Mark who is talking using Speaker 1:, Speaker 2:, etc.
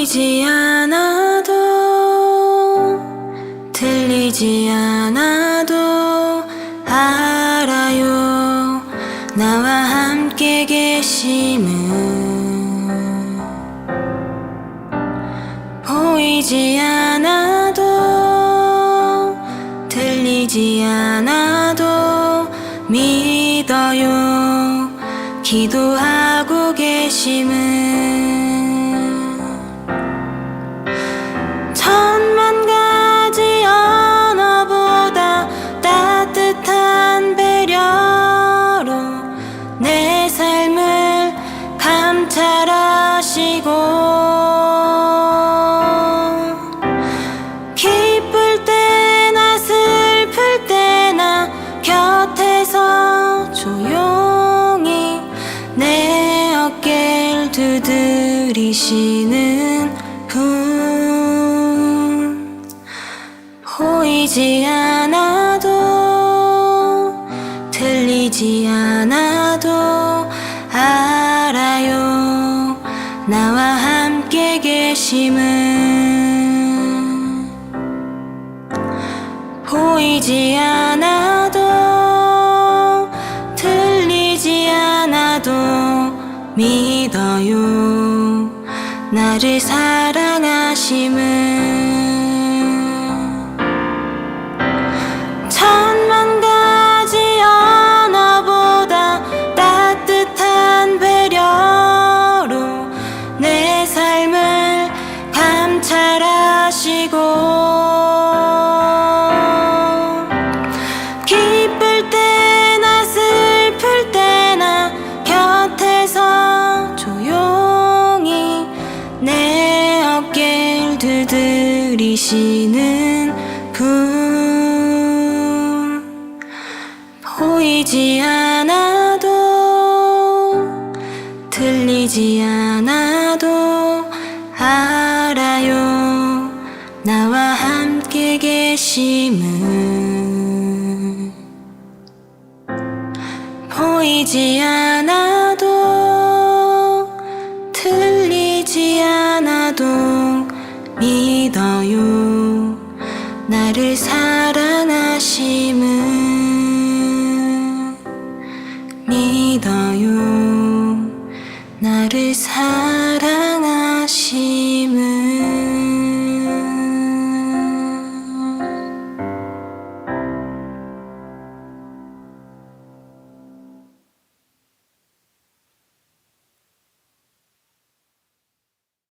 Speaker 1: 보이지 않아도 들리지 않아도 알아요. 나와 함께 계심은 보이지 않아도 들리지 않아도 믿어요. 기도하고 계심은 감찰하시고 기쁠 때나 슬플 때나 곁에서 조용히 내 어깨를 두드리시는 분. 보이지 않아도 들리지 않아 나와 함께 계심은 보이지 않아도 들리지 않아도 믿어요. 나를 사랑하심은 두드리시는 분 보이지 않아도 들리지 않아도 알아요. 나와 함께 계심은 보이지 않아 믿어요. 나를 사랑하심은 믿어요. 나를 사랑